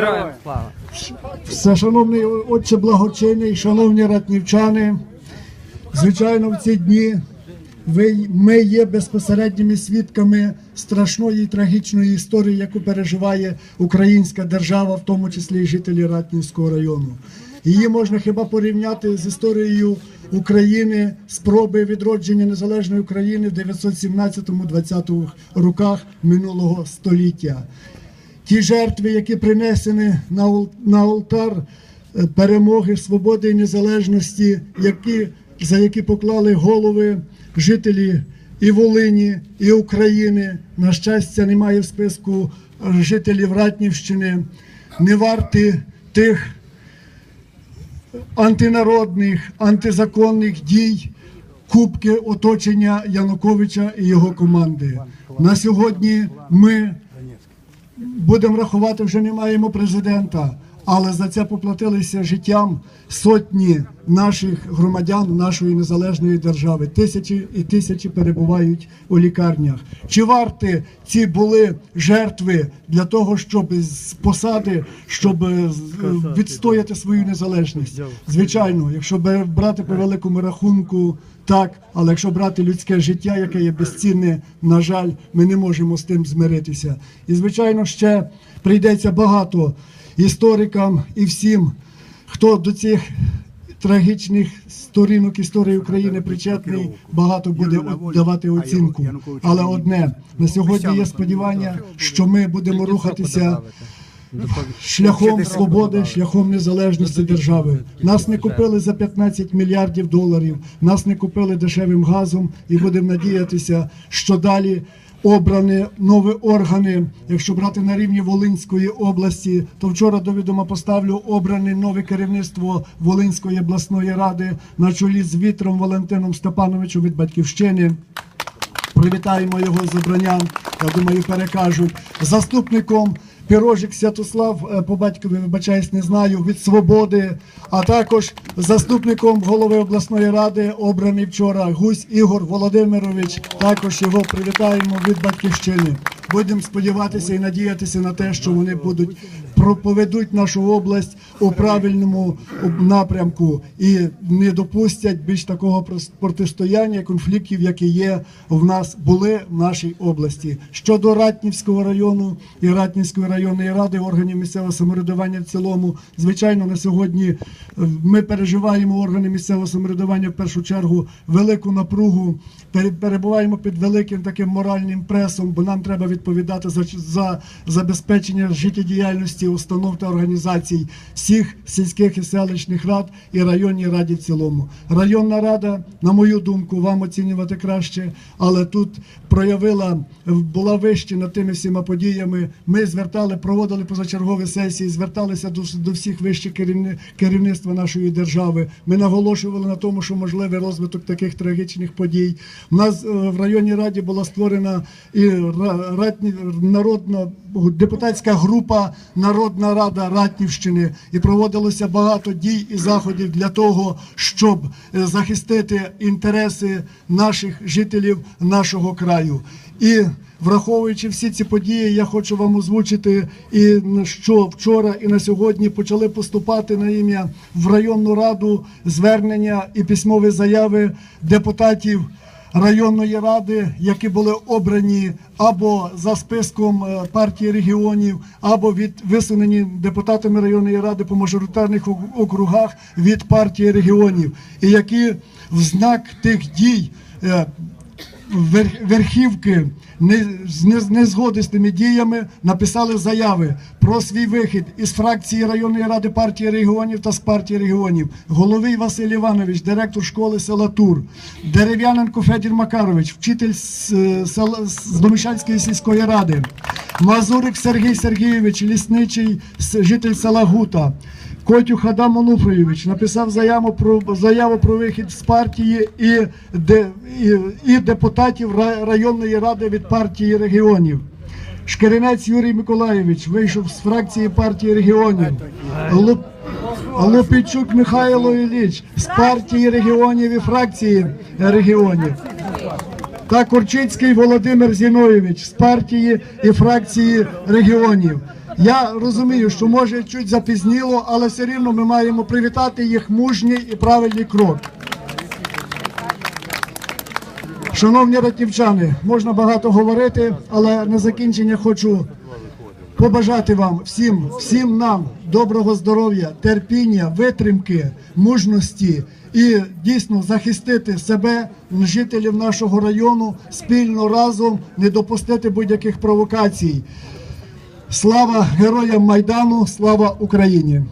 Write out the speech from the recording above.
Героям слава! Всешановний отче благочинний, шановні ратнівчани, звичайно, в ці дні ви, ми є безпосередніми свідками страшної і трагічної історії, яку переживає українська держава, в тому числі і жителі Ратнівського району. Її можна хіба порівняти з історією України, спроби відродження незалежної України в 917-20 роках минулого століття ті жертви, які принесені на, алтар е, перемоги, свободи і незалежності, які, за які поклали голови жителі і Волині, і України. На щастя, немає в списку е, жителів Ратнівщини, не варті тих антинародних, антизаконних дій, кубки оточення Януковича і його команди. На сьогодні ми будемо рахувати, вже не маємо президента, але за це поплатилися життям сотні наших громадян нашої незалежної держави. Тисячі і тисячі перебувають у лікарнях. Чи варті ці були жертви для того, щоб з посади, щоб е, е, відстояти свою незалежність? Звичайно, якщо брати по великому рахунку. Так, але якщо брати людське життя, яке є безцінне, на жаль, ми не можемо з тим змиритися. І звичайно, ще прийдеться багато історикам і всім, хто до цих трагічних сторінок історії України причетний, багато буде давати оцінку. Але одне на сьогодні є сподівання, що ми будемо рухатися шляхом свободи, шляхом незалежності держави. Нас не купили за 15 мільярдів доларів, нас не купили дешевим газом, і будемо надіятися, що далі. Обрані нові органи, якщо брати на рівні Волинської області, то вчора до відома поставлю обране нове керівництво Волинської обласної ради на чолі з Вітром Валентином Степановичем від батьківщини. Привітаємо його з обранням. Я думаю, перекажуть заступником. Пірожик Святослав е, по батькові, вибачаюсь, не знаю, від свободи, а також заступником голови обласної ради, обраний вчора Гусь Ігор Володимирович. Також його привітаємо від батьківщини. Будемо сподіватися і надіятися на те, що вони будуть про- поведуть нашу область у правильному напрямку і не допустять більш такого протистояння, конфліктів, які є в нас були в нашій області. Щодо Ратнівського району і Ратнівської районної ради органів місцевого самоврядування в цілому, звичайно, на сьогодні е, ми переживаємо органи місцевого самоврядування в першу чергу велику напругу. Перебуваємо під великим таким моральним пресом, бо нам треба відповідати за, за забезпечення життєдіяльності установ та організацій всіх сільських і селищних рад і районній раді в цілому. Районна рада, на мою думку, вам оцінювати краще, але тут проявила була вище над тими всіма подіями. Ми звертали, проводили позачергові сесії, зверталися до, до всіх вищих керівництва нашої держави. Ми наголошували на тому, що можливий розвиток таких трагічних подій. У нас е, в районній раді була створена і народна депутатська група Народна Рада Ратнівщини і проводилося багато дій і заходів для того, щоб е, захистити інтереси наших жителів нашого краю. І враховуючи всі ці події, я хочу вам озвучити, і що вчора і на сьогодні почали поступати на ім'я в районну раду звернення і письмові заяви депутатів районної ради, які були обрані або за списком е, партії регіонів, або від висунені депутатами районної ради по мажоритарних округах від партії регіонів, і які в знак тих дій. Вер- верхівки з тими діями написали заяви про свій вихід із фракції районної ради партії регіонів та з партії регіонів. Головий Василь Іванович, директор школи села Тур, Дерев'яненко Федір Макарович, вчитель е, з Домішанської сільської ради, Мазурик Сергій Сергійович, лісничий житель села Гута. Котюх Адам Онуфрійович написав заяву про заяву про вихід з партії і, де, і, і депутатів районної ради від партії регіонів. Шкеринець Юрій Миколаєвич вийшов з фракції партії регіонів. Луп- Лупічук Михайло Ілліч з партії регіонів і фракції регіонів. Та Курчицький Володимир Зіновійович з партії і фракції регіонів. Я розумію, що може чуть запізніло, але все рівно ми маємо привітати їх мужній і правильний крок. Шановні ратнівчани, можна багато говорити, але на закінчення хочу побажати вам всім, всім нам доброго здоров'я, терпіння, витримки, мужності і дійсно захистити себе, жителів нашого району спільно разом, не допустити будь-яких провокацій. Слава героям Майдану, слава Україні!